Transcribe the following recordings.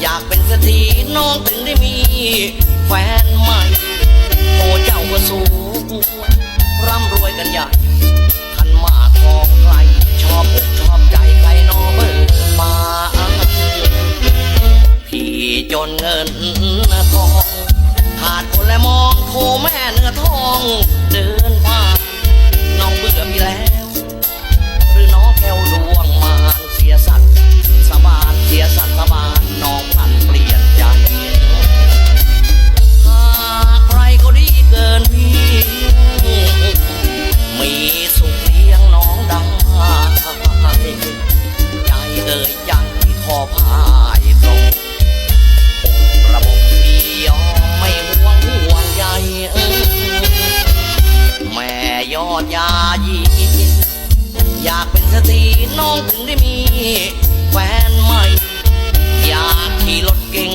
อยากเป็นสักทีน้องถึงได้มี แฟนใหม่ โอเจ้าก็สูงร่ำรวยกันใหญ่ทันมาทองใครชอบอกชอบใจใครนอเบิกมาพี่จนเงินทอง ขาดคนและมองโทแม่เนื้อทอง อยากเป็นสตรีน้องถึงได้มีแฟนใหม่ อยากขี่รถเก่ง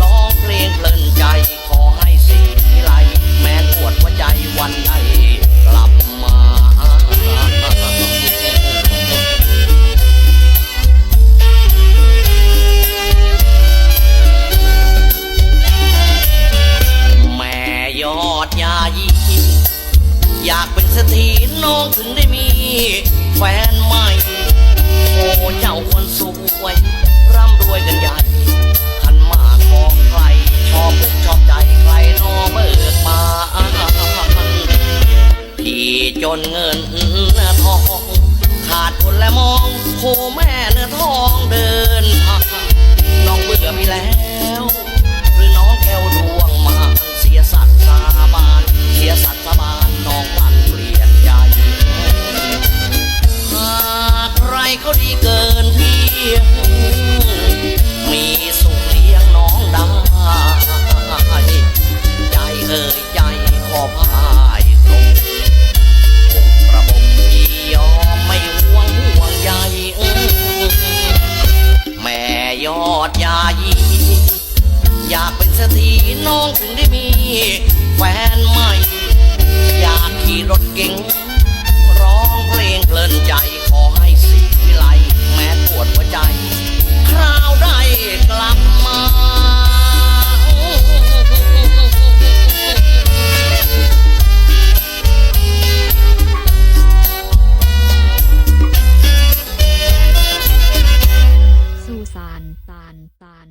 ร้องเพลงเพลินใจขอให้สีไหลแม้ปวดหัวใจวันใดกลับมา แม่ยอดยายีอยากเป็นสตรีน้องถึงได้มี คนสวยร่ำรวยกันใหญ่ขันมากของใคร ชอบอกชอบใจใครนอเบิกมาพี่จนเงินทอง ขาดคนและมองโคแม่เนื้อทองเดินผ่านน้องเบื่อพี่แล้ว หรือน้องแก้วดวงมาเสียสัตว์สาบานเสียสัตว์สาบานน้องมันเปลี่ยนใจหากใครเขาดีเกิน พี่มีสุขเลี้ยงน้องได้ใจเอ่ยใจขอพายตรงระบบพี่ยอมไม่ห่วงห่วงใยเออแม่ยอดยายีอยากเป็นสตรีน้องถึงได้มีแฟนใหม่ อยากขี่รถเก๋งร้องเพลงเพลินใจานตาน